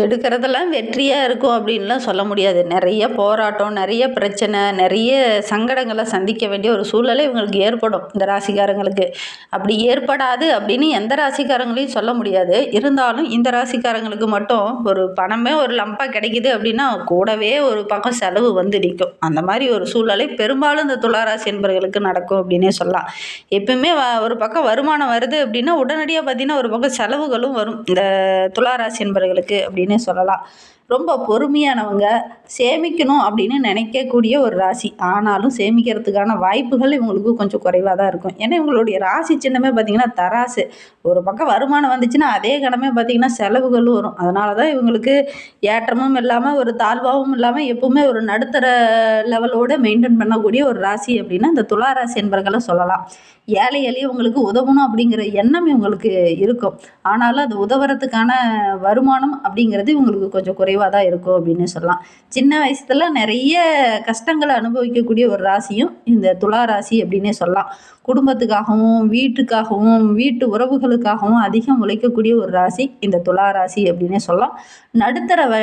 எடுக்கிறதெல்லாம் வெற்றியாக இருக்கும் அப்படின்லாம் சொல்ல முடியாது. நிறைய போராட்டம் நிறைய பிரச்சனை நிறைய சங்கடங்களை சந்திக்க வேண்டிய ஒரு சூழ்நிலை இவங்களுக்கு ஏற்படும் இந்த ராசிக்காரங்களுக்கு. அப்படி ஏற்படாது அப்படின்னு எந்த ராசிக்காரங்களையும் சொல்ல முடியாது. இருந்தாலும் இந்த ராசிக்காரங்களுக்கு மட்டும் ஒரு பணமே ஒரு லம்பாக கிடைக்குது அப்படின்னா கூடவே ஒரு பக்கம் செலவு வந்து நிற்கும். அந்த மாதிரி ஒரு சூழலை பெரும்பாலும் இந்த துளாராசி என்பவர்களுக்கு நடக்கும் அப்படின்னே சொல்லலாம். எப்பவுமே ஒரு பக்கம் வருமானம் வருது அப்படின்னா உடனடியாக பார்த்திங்கன்னா ஒரு பக்கம் செலவுகளும் வரும் இந்த துளாராசி என்பவர்களுக்கு அப்படி சொல்லலாம். ரொம்ப பொறுமையானவங்க சேமிக்கணும் அப்படின்னு நினைக்கக்கூடிய ஒரு ராசி. ஆனாலும் சேமிக்கிறதுக்கான வாய்ப்புகள் இவங்களுக்கு கொஞ்சம் குறைவாக தான் இருக்கும். ஏன்னா இவங்களுடைய ராசி சின்னமே பார்த்திங்கன்னா தராசு. ஒரு பக்கம் வருமானம் வந்துச்சுன்னா அதே கணமே பார்த்திங்கன்னா செலவுகளும் வரும். அதனால தான் இவங்களுக்கு ஏற்றமும் இல்லாமல் ஒரு தாழ்வாகவும் இல்லாமல் எப்பவுமே ஒரு நடுத்தர லெவலோடு மெயின்டைன் பண்ணக்கூடிய ஒரு ராசி அப்படின்னா இந்த துலா ராசி என்பர்களை சொல்லலாம். ஏழை எளியவங்களுக்கு உதவணும் அப்படிங்கிற எண்ணம் இவங்களுக்கு இருக்கும். ஆனாலும் அது உதவுறதுக்கான வருமானம் அப்படிங்கிறது இவங்களுக்கு கொஞ்சம் குறை குறைவாக தான் இருக்கும் அப்படின்னு சொல்லலாம். சின்ன வயசுல நிறைய கஷ்டங்களை அனுபவிக்கக்கூடிய ஒரு ராசியும் இந்த துலா ராசி அப்படின்னே சொல்லலாம். குடும்பத்துக்காகவும் வீட்டுக்காகவும் வீட்டு உறவுகளுக்காகவும் அதிகம் உழைக்கக்கூடிய ஒரு ராசி இந்த துலா ராசி அப்படின்னே சொல்லலாம். நடுத்தர வ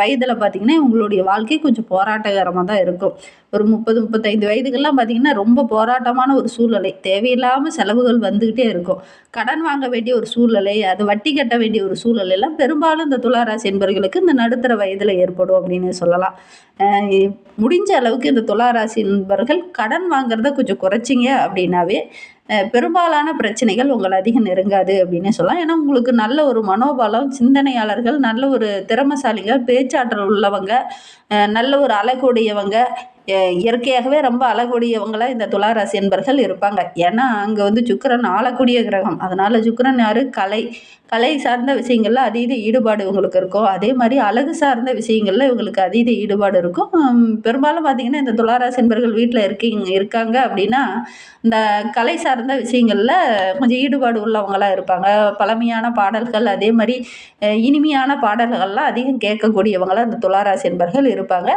வயதில் பார்த்திங்கன்னா உங்களுடைய வாழ்க்கை கொஞ்சம் போராட்டகரமாக தான் இருக்கும். ஒரு முப்பது முப்பத்தைந்து வயதுக்கெல்லாம் பார்த்திங்கன்னா ரொம்ப போராட்டமான ஒரு சூழ்நிலை. தேவையில்லாமல் செலவுகள் வந்துக்கிட்டே இருக்கும். கடன் வாங்க வேண்டிய ஒரு சூழ்நிலை அது வட்டி கட்ட வேண்டிய ஒரு சூழ்நிலையெல்லாம் பெரும்பாலும் இந்த துளாராசி என்பவர்களுக்கு இந்த நடுத்தர வயதில் ஏற்படும் அப்படின்னு சொல்லலாம். முடிஞ்ச அளவுக்கு இந்த துளாராசி என்பவர்கள் கடன் வாங்குறத கொஞ்சம் குறைச்சிங்க அப்படின்னாவே பெரும்பாலான பிரச்சனைகள் உங்களை அதிகம் நெருங்காது அப்படின்னு சொல்லலாம். ஏன்னா உங்களுக்கு நல்ல ஒரு மனோபலம் சிந்தனையாளர்கள் நல்ல ஒரு திறமசாலிகள் பேச்சாற்றல் உள்ளவங்க நல்ல ஒரு அழகுடையவங்க இயற்கையாகவே ரொம்ப அழகுடையவங்களாக இந்த துளாராசி என்பர்கள் இருப்பாங்க. ஏன்னா அங்கே வந்து சுக்கரன் ஆளக்கூடிய கிரகம். அதனால் சுக்கரன் யார்? கலை. கலை சார்ந்த விஷயங்களில் அதீத ஈடுபாடு இவங்களுக்கு இருக்கும். அதே மாதிரி அழகு சார்ந்த விஷயங்களில் இவங்களுக்கு அதீத ஈடுபாடு இருக்கும். பெரும்பாலும் பார்த்திங்கன்னா இந்த துளாராசி என்பர்கள் வீட்டில் இருக்கீங்க இருக்காங்க அப்படின்னா இந்த கலை சார்ந்த விஷயங்களில் கொஞ்சம் ஈடுபாடு உள்ளவங்களாக இருப்பாங்க. பழமையான பாடல்கள் அதே மாதிரி இனிமையான பாடல்கள்லாம் அதிகம் கேட்கக்கூடியவங்களாக இந்த துளாராசி என்பர்கள் இருப்பாங்க.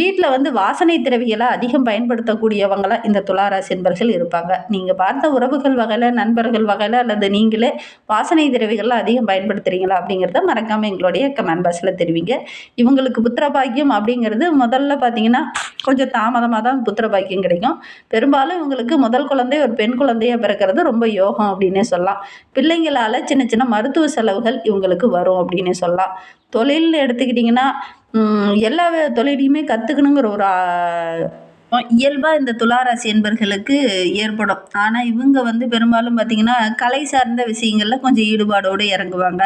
வீட்டில் வந்து வாசனை திரவிகளை அதிகம் பயன்படுத்தக்கூடியவங்களாக இந்த துளாராசி என்பர்கள் இருப்பாங்க. நீங்கள் பார்த்த உறவுகள் வகையில் நண்பர்கள் வகையில் அல்லது நீங்களே வாசனை திரவிகள்லாம் அதிகம் பயன்படுத்துகிறீங்களா அப்படிங்கிறத மறக்காமல் எங்களுடைய கமெண்ட் பாக்ஸில் தெரிவிங்க. இவங்களுக்கு புத்திர பாக்கியம் அப்படிங்கிறது முதல்ல பார்த்தீங்கன்னா கொஞ்சம் தாமதமாக தான் புத்திர பாக்கியம் கிடைக்கும். பெரும்பாலும் இவங்களுக்கு முதல் குழந்தை ஒரு பெண் குழந்தையாக பிறக்கிறது ரொம்ப யோகம் அப்படின்னே சொல்லலாம். பிள்ளைங்களால் சின்ன சின்ன மருத்துவ செலவுகள் இவங்களுக்கு வரும் அப்படின்னே சொல்லலாம். தொழில்னு எடுத்துக்கிட்டிங்கன்னா எல்லா தொழிலையுமே கற்றுக்கணுங்கிற ஒரு இயல்பாக இந்த துளாராசி என்பர்களுக்கு ஏற்படும். ஆனால் இவங்க வந்து பெரும்பாலும் பார்த்திங்கன்னா கலை சார்ந்த விஷயங்களில் கொஞ்சம் ஈடுபாடோடு இறங்குவாங்க.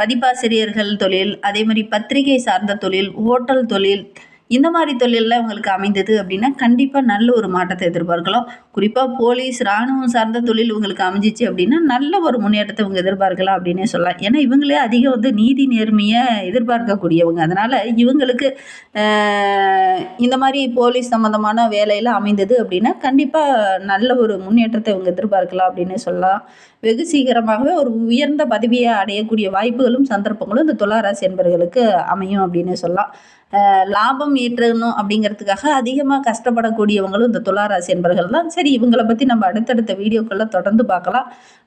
பதிப்பாசிரியர்கள் தொழில் அதே மாதிரி பத்திரிகை சார்ந்த தொழில் ஹோட்டல் தொழில் இந்த மாதிரி தொழிலில் அவங்களுக்கு அமைந்தது அப்படின்னா கண்டிப்பாக நல்ல ஒரு மாற்றத்தை எதிர்பார்க்கலாம். குறிப்பாக போலீஸ் இராணுவம் சார்ந்த தொழில் இவங்களுக்கு அமைஞ்சிச்சு அப்படின்னா நல்ல ஒரு முன்னேற்றத்தை இவங்க எதிர்பார்க்கலாம் அப்படின்னே சொல்லலாம். ஏன்னா இவங்களே அதிகம் வந்து நீதி நேர்மையை எதிர்பார்க்கக்கூடியவங்க. அதனால் இவங்களுக்கு இந்த மாதிரி போலீஸ் சம்மந்தமான வேலையில் அமைந்தது அப்படின்னா கண்டிப்பாக நல்ல ஒரு முன்னேற்றத்தை இவங்க எதிர்பார்க்கலாம் அப்படின்னே சொல்லலாம். வெகு சீக்கிரமாகவே ஒரு உயர்ந்த பதவியை அடையக்கூடிய வாய்ப்புகளும் சந்தர்ப்பங்களும் இந்த துளாராசி என்பவர்களுக்கு அமையும் அப்படின்னு சொல்லலாம். லாபம் ஈட்டணும் அப்படிங்கிறதுக்காக அதிகமாக கஷ்டப்படக்கூடியவங்களும் இந்த துளாராசி என்பர்கள் தான். சரி இவங்களை பற்றி நம்ம அடுத்தடுத்த வீடியோக்களில் தொடர்ந்து பார்க்கலாம்.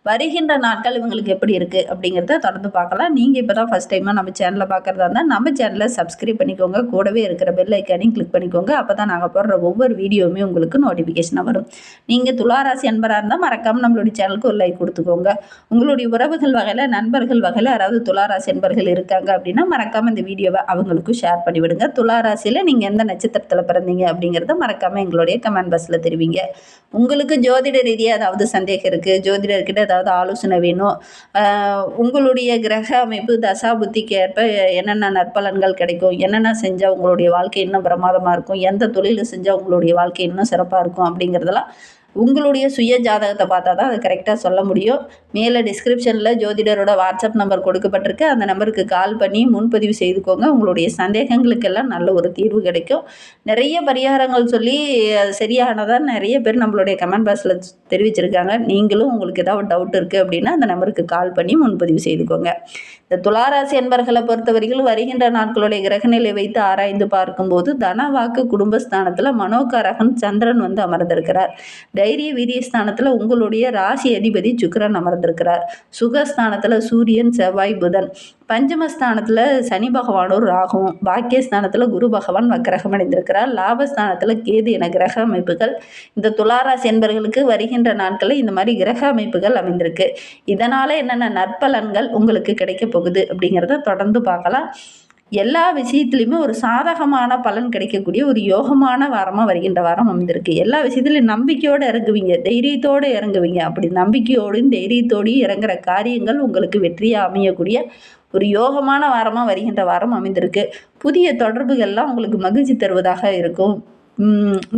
வருகின்ற நாட்கள் இவங்களுக்கு எப்படி இருக்குது அப்படிங்கிறத தொடர்ந்து பார்க்கலாம். நீங்கள் இப்போ தான் ஃபஸ்ட் டைமாக நம்ம சேனலில் பார்க்குறதா இருந்தால் நம்ம சேனலை சப்ஸ்கிரைப் பண்ணிக்கோங்க. கூடவே இருக்கிற பெல் ஐக்கானையும் கிளிக் பண்ணிக்கோங்க. அப்போ தான் நாங்கள் போடுற ஒவ்வொரு வீடியோவுமே உங்களுக்கு நோட்டிஃபிகேஷனாக வரும். நீங்கள் துளாராசி என்பராக இருந்தால் மறக்காமல் நம்மளுடைய சேனலுக்கு ஒரு லைக் கொடுத்துக்கோங்க. உங்களுடைய உறவுகள் வகையில் நண்பர்கள் வகையில் யாராவது துளாராசி என்பர்கள் இருக்காங்க அப்படின்னா மறக்காமல் இந்த வீடியோவை அவங்களுக்கும் ஷேர் பண்ணிவிடுங்க. பண்ணுங்கள் துலா ராசியில் நீங்கள் எந்த நட்சத்திரத்தில் பிறந்தீங்க அப்படிங்கிறத மறக்காமல் எங்களுடைய கமெண்ட் பாக்ஸில் தெரிவிங்க. உங்களுக்கு ஜோதிட ரீதியாக ஏதாவது சந்தேகம் இருக்குது ஜோதிடர்கிட்ட ஏதாவது ஆலோசனை வேணும்? உங்களுடைய கிரக அமைப்பு தசா புத்திக்கு ஏற்ப என்னென்ன நற்பலன்கள் கிடைக்கும்? என்னென்ன செஞ்சால் உங்களுடைய வாழ்க்கை இன்னும் பிரமாதமாக இருக்கும்? எந்த தொழில் செஞ்சால் உங்களுடைய வாழ்க்கை இன்னும் சிறப்பாக இருக்கும் அப்படிங்கிறதெல்லாம் உங்களுடைய சுய ஜாதகத்தை பார்த்தா தான் அது கரெக்டாக சொல்ல முடியும். மேலே டிஸ்கிரிப்ஷனில் ஜோதிடரோட வாட்ஸ்அப் நம்பர் கொடுக்கப்பட்டிருக்கு. அந்த நம்பருக்கு கால் பண்ணி முன்பதிவு செய்துக்கோங்க. உங்களுடைய சந்தேகங்களுக்கெல்லாம் நல்ல ஒரு தீர்வு கிடைக்கும். நிறைய பரிகாரங்கள் சொல்லி அது சரியானதாக நிறைய பேர் நம்மளுடைய கமெண்ட் பாக்ஸில் தெரிவிச்சிருக்காங்க. நீங்களும் உங்களுக்கு ஏதாவது டவுட் இருக்குது அப்படின்னா அந்த நம்பருக்கு கால் பண்ணி முன்பதிவு செய்துக்கோங்க. இந்த துளாராசி என்பர்களை பொறுத்தவரையில் வருகின்ற நாட்களுடைய கிரகநிலை வைத்து ஆராய்ந்து பார்க்கும்போது தன வாக்கு குடும்பஸ்தானத்தில் மனோகாரகன் சந்திரன் வந்து அமர்ந்திருக்கிறார். தைரிய வீரியஸ்தானத்தில் உங்களுடைய ராசி அதிபதி சுக்கரன் அமர்ந்திருக்கிறார். சுகஸ்தானத்தில் சூரியன் செவ்வாய் புதன். பஞ்சமஸ்தானத்தில் சனி பகவானும் ராகுவும் பாக்கியஸ்தானத்தில் குரு பகவான் வக்கிரகம் அடைந்திருக்கிறார். லாபஸ்தானத்தில் கேது என கிரக அமைப்புகள். இந்த துளாராசி என்பர்களுக்கு வருகின்ற நாட்களில் இந்த மாதிரி கிரக அமைப்புகள் அமைந்திருக்கு. இதனால் என்னென்ன நற்பலன்கள் உங்களுக்கு கிடைக்க போகுது அப்படிங்கிறத தொடர்ந்து பார்க்கலாம். எல்லா விஷயத்துலையுமே ஒரு சாதகமான பலன் கிடைக்கக்கூடிய ஒரு யோகமான வாரமாக வருகின்ற வாரம் அமைந்திருக்கு. எல்லா விஷயத்துலையும் நம்பிக்கையோடு இறங்குவீங்க தைரியத்தோடு இறங்குவீங்க. அப்படி நம்பிக்கையோடும் தைரியத்தோடையும் இறங்குற காரியங்கள் உங்களுக்கு வெற்றியாக அமையக்கூடிய ஒரு யோகமான வாரமாக வருகின்ற வாரம் அமைந்திருக்கு. புதிய தொடர்புகள்லாம் உங்களுக்கு மகிழ்ச்சி தருவதாக இருக்கும்.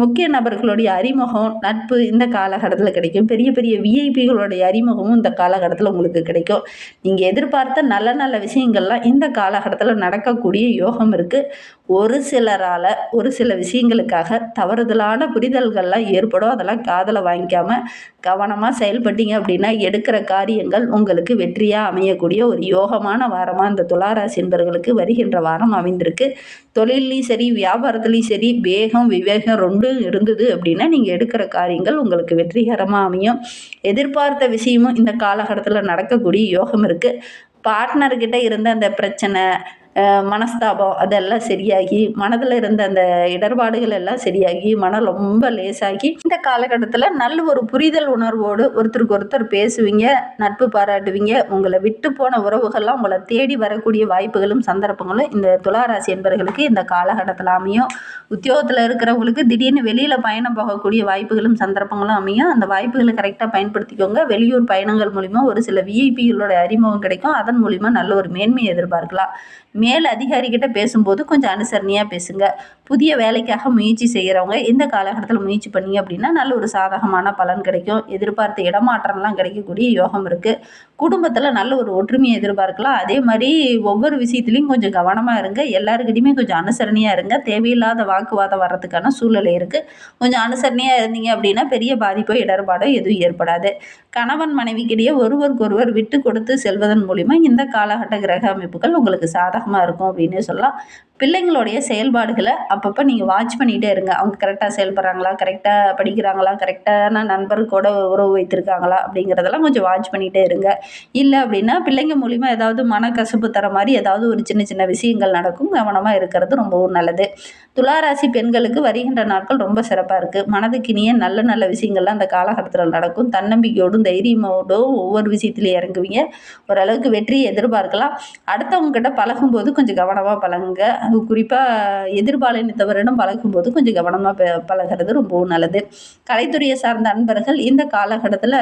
முக்கிய நபர்களுடைய அறிமுகம் நட்பு இந்த காலகட்டத்தில் கிடைக்கும். பெரிய பெரிய விஐபிகளுடைய அறிமுகமும் இந்த காலகட்டத்தில் உங்களுக்கு கிடைக்கும். நீங்கள் எதிர்பார்த்த நல்ல நல்ல விஷயங்கள்லாம் இந்த காலகட்டத்தில் நடக்கக்கூடிய யோகம் இருக்குது ஒரு சிலரால் ஒரு சில விஷயங்களுக்காக தவறுதலான புரிதல்கள்லாம் ஏற்படும். அதெல்லாம் காதலை வாங்கிக்காமல் கவனமாக செயல்பட்டீங்க அப்படின்னா எடுக்கிற காரியங்கள் உங்களுக்கு வெற்றியாக அமையக்கூடிய ஒரு யோகமான வாரமாக இந்த துளாராசி என்பர்களுக்கு வருகின்ற வாரம் அமைந்திருக்கு. தொழில்லையும் சரி வியாபாரத்துலேயும் சரி வேகம் விவேகம் ரெண்டும் இருந்தது அப்படின்னா நீங்கள் எடுக்கிற காரியங்கள் உங்களுக்கு வெற்றிகரமாக அமையும். எதிர்பார்த்த விஷயமும் இந்த காலகட்டத்தில் நடக்கக்கூடிய யோகம் இருக்குது பார்ட்னர்கிட்ட இருந்த அந்த பிரச்சனை மனஸ்தாபம் அதெல்லாம் சரியாகி மனதில் இருந்த அந்த இடர்பாடுகள் எல்லாம் சரியாகி மனம் ரொம்ப லேசாகி இந்த காலகட்டத்தில் நல்ல ஒரு புரிதல் உணர்வோடு ஒருத்தருக்கு ஒருத்தர் பேசுவீங்க நட்பு பாராட்டுவீங்க உங்களை விட்டு போன உறவுகள்லாம் உங்களை தேடி வரக்கூடிய வாய்ப்புகளும் சந்தர்ப்பங்களும் இந்த துளாராசி என்பவர்களுக்கு இந்த காலகட்டத்தில் அமையும். உத்தியோகத்தில் இருக்கிறவங்களுக்கு திடீர்னு வெளியில் பயணம் போகக்கூடிய வாய்ப்புகளும் சந்தர்ப்பங்களும் அமையும். அந்த வாய்ப்புகளை கரெக்டாக பயன்படுத்திக்கோங்க. வெளியூர் பயணங்கள் மூலிமா ஒரு சில விஐபிகளோட அறிமுகம் கிடைக்கும். அதன் மூலிமா நல்ல ஒரு மேன்மையை எதிர்பார்க்கலாம். மேல் அதிகாரிகிட்ட பேசும்போது கொஞ்சம் அனுசரணையாக பேசுங்க. புதிய வேலைக்காக முயற்சி செய்கிறவங்க இந்த காலகட்டத்தில் முயற்சி பண்ணீங்க அப்படின்னா நல்ல ஒரு சாதகமான பலன் கிடைக்கும். எதிர்பார்த்த இடமாற்றம்லாம் கிடைக்கக்கூடிய யோகம் இருக்குது குடும்பத்தில் நல்ல ஒரு ஒற்றுமையை எதிர்பார்க்கலாம். அதே மாதிரி ஒவ்வொரு விஷயத்துலையும் கொஞ்சம் கவனமாக இருங்க. எல்லாருக்கிட்டையுமே கொஞ்சம் அனுசரணையாக இருங்க. தேவையில்லாத வாக்குவாதம் வர்றதுக்கான சூழ்நிலை இருக்குது கொஞ்சம் அனுசரணையாக இருந்தீங்க அப்படின்னா பெரிய பாதிப்போ இடர்பாடோ எதுவும் ஏற்படாது. கணவன் மனைவிக்கிடையே ஒருவருக்கொருவர் விட்டு கொடுத்து செல்வதன் மூலிமா இந்த காலகட்ட கிரக அமைப்புகள் உங்களுக்கு சாதகமாக இருக்கும் அப்படின்னு சொல்லலாம். பிள்ளைங்களுடைய செயல்பாடுகளை அப்பப்போ நீங்கள் வாட்ச் பண்ணிகிட்டே இருங்க. அவங்க கரெக்டாக செயல்படுறாங்களா கரெக்டாக படிக்கிறாங்களா கரெக்டான நண்பர் கூட உறவு வைத்திருக்காங்களா அப்படிங்கிறதெல்லாம் கொஞ்சம் வாட்ச் பண்ணிகிட்டே இருங்க. இல்லை அப்படின்னா பிள்ளைங்க மூலிமா ஏதாவது மனக்கசப்பு தர மாதிரி ஏதாவது ஒரு சின்ன சின்ன விஷயங்கள் நடக்கும். கவனமாக இருக்கிறது ரொம்பவும் நல்லது. துளாராசி பெண்களுக்கு வருகின்ற நாட்கள் ரொம்ப சிறப்பாக இருக்குது மனதுக்கு இனிய நல்ல நல்ல விஷயங்கள்லாம் அந்த காலகட்டத்தில் நடக்கும். தன்னம்பிக்கையோடும் தைரியமோடும் ஒவ்வொரு விஷயத்துலையும் இறங்குவீங்க. ஓரளவுக்கு வெற்றியை எதிர்பார்க்கலாம். அடுத்தவங்க கிட்ட பழகும்போது கொஞ்சம் கவனமாக பழகுங்க. குறிப்பாக எதிர்பாலினத்தவரிடம் பழகும்போது கொஞ்சம் கவனமாக பழகிறது ரொம்பவும் நல்லது. கலைத்துறையை சார்ந்த அன்பர்கள் இந்த காலகட்டத்தில்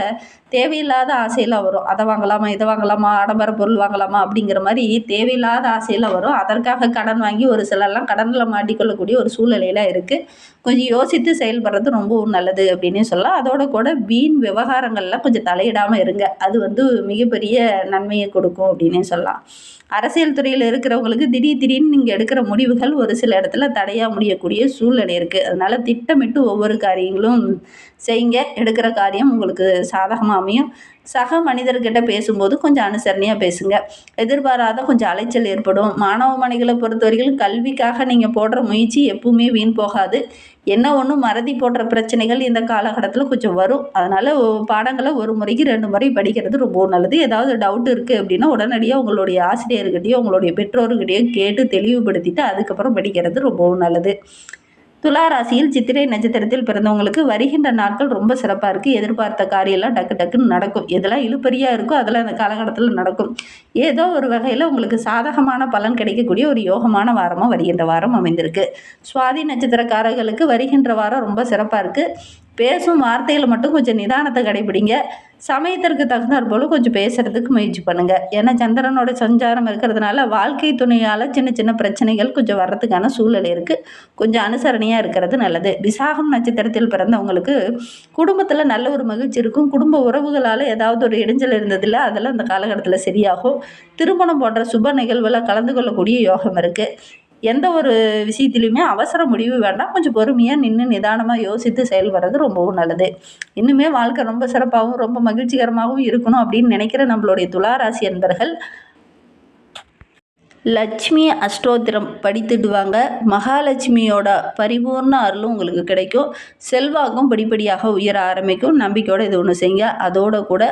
தேவையில்லாத ஆசையெல்லாம் வரும். அதை வாங்கலாமா இதை வாங்கலாமா ஆடம்பர பொருள் வாங்கலாமா அப்படிங்கிற மாதிரி தேவையில்லாத ஆசையெல்லாம் வரும். அதற்காக கடன் வாங்கி ஒரு சிலர்லாம் கடனில் மாட்டிக்கொள்ளக்கூடிய ஒரு சூழ்நிலையில் இருக்குது கொஞ்சம் யோசித்து செயல்படுறது ரொம்பவும் நல்லது அப்படின்னே சொல்லலாம். அதோட கூட வீண் விவகாரங்கள்லாம் கொஞ்சம் தலையிடாமல் இருங்க. அது வந்து மிகப்பெரிய நன்மையை கொடுக்கும் அப்படின்னே சொல்லலாம். அரசியல் துறையில் இருக்கிறவங்களுக்கு திடீர் திடீர்னு நீங்கள் எடுக்கிற முடிவுகள் ஒரு சில இடத்துல தடையாக முடியக்கூடிய சூழ்நிலை இருக்குது அதனால் திட்டமிட்டு ஒவ்வொரு காரியங்களும் செய்யுங்க எடுக்கிற காரியம் உங்களுக்கு சாதகமாக அமையும். சக மனிதர்கிட்ட பேசும்போது கொஞ்சம் அனுசரணையாக பேசுங்க. எதிர்பாராத கொஞ்சம் அலைச்சல் ஏற்படும். மாணவ மணிகளை பொறுத்தவரைக்கும் கல்விக்காக நீங்கள் போடுற முயற்சி எப்பவுமே வீண் போகாது. என்ன ஒன்று மறதி போடுற பிரச்சனைகள் இந்த காலகட்டத்தில் கொஞ்சம் வரும். அதனால் பாடங்களை ஒரு முறைக்கு ரெண்டு முறை படிக்கிறது ரொம்ப நல்லது. ஏதாவது டவுட் இருக்குது அப்படின்னா உடனடியாக உங்களுடைய ஆசிரியர்கிட்டையோ உங்களுடைய பெற்றோர்கிட்டையோ கேட்டு தெளிவுபடுத்திட்டு அதுக்கப்புறம் படிக்கிறது ரொம்பவும் நல்லது. துலா ராசியில் சித்திரை நட்சத்திரத்தில் பிறந்தவங்களுக்கு வருகின்ற நாட்கள் ரொம்ப சிறப்பாக இருக்குது எதிர்பார்த்த காரியெல்லாம் டக்கு டக்குன்னு நடக்கும். எதெல்லாம் இழுப்பறியாக இருக்கோ அதெல்லாம் அந்த காலகட்டத்தில் நடக்கும். ஏதோ ஒரு வகையில் உங்களுக்கு சாதகமான பலன் கிடைக்கக்கூடிய ஒரு யோகமான வாரமாக வருகின்ற வாரம் அமைந்திருக்கு. சுவாதி நட்சத்திரக்காரர்களுக்கு வருகின்ற வாரம் ரொம்ப சிறப்பாக இருக்குது பேசும் வார்த்தைகளை மட்டும் கொஞ்சம் நிதானத்தை கடைபிடிங்க. சமயத்திற்கு தகுந்தாற் போல் கொஞ்சம் பேசுகிறதுக்கு முயற்சி பண்ணுங்கள் ஏன்னா சந்திரனோட சஞ்சாரம் இருக்கிறதுனால வாழ்க்கை துணையால் சின்ன சின்ன பிரச்சனைகள் கொஞ்சம் வர்றதுக்கான சூழல் இருக்குது கொஞ்சம் அனுசரணையாக இருக்கிறது நல்லது. விசாகம் நட்சத்திரத்தில் பிறந்தவங்களுக்கு குடும்பத்தில் நல்ல ஒரு மகிழ்ச்சி இருக்கும். குடும்ப உறவுகளால் ஏதாவது ஒரு இடைஞ்சல் இருந்ததில்ல. அதெல்லாம் அந்த காலகட்டத்தில் சரியாகும். திருமணம் போன்ற சுப நிகழ்வில் கலந்து கொள்ளக்கூடிய யோகம் இருக்குது எந்த ஒரு விஷயத்துலையுமே அவசர முடிவு வேண்டாம். கொஞ்சம் பொறுமையாக நின்று நிதானமாக யோசித்து செயல்படுறது ரொம்பவும் நல்லது. இன்னுமே வாழ்க்கை ரொம்ப சிறப்பாகவும் ரொம்ப மகிழ்ச்சிகரமாகவும் இருக்கணும் அப்படின்னு நினைக்கிற நம்மளுடைய துளாராசி அன்பர்கள் லட்சுமி அஷ்டோத்திரம் படித்துடுவாங்க. மகாலட்சுமியோட பரிபூர்ண அருளும் உங்களுக்கு கிடைக்கும். செல்வாக்கும் படிப்படியாக உயர ஆரம்பிக்கும். நம்பிக்கையோடு இது ஒன்று செய்யுங்க. அதோட கூட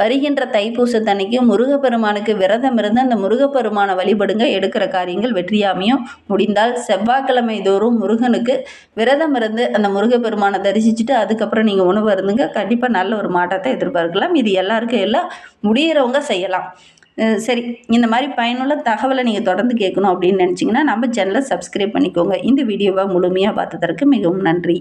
வருகின்ற தைப்பூசத்தன்னைக்கு முருகப்பெருமானுக்கு விரதம் இருந்து அந்த முருகப்பெருமானை வழிபடுங்க எடுக்கிற காரியங்கள் வெற்றியாமையும் முடிந்தால் செவ்வாய்க்கிழமை தோறும் முருகனுக்கு விரதம் இருந்து அந்த முருகப்பெருமானை தரிசிச்சுட்டு அதுக்கப்புறம் நீங்கள் உணவு இருந்துங்க கண்டிப்பாக நல்ல ஒரு மாற்றத்தை எதிர்பார்க்கலாம். இது எல்லாருக்கும் எல்லாம் முடியிறவங்க செய்யலாம். சரி இந்த மாதிரி பயனுள்ள தகவலை நீங்கள் தொடர்ந்து கேட்கணும் அப்படின்னு நினச்சிங்கன்னா நம்ம சேனலை சப்ஸ்கிரைப் பண்ணிக்கோங்க. இந்த வீடியோவை முழுமையாக பார்த்ததற்கு மிகவும் நன்றி.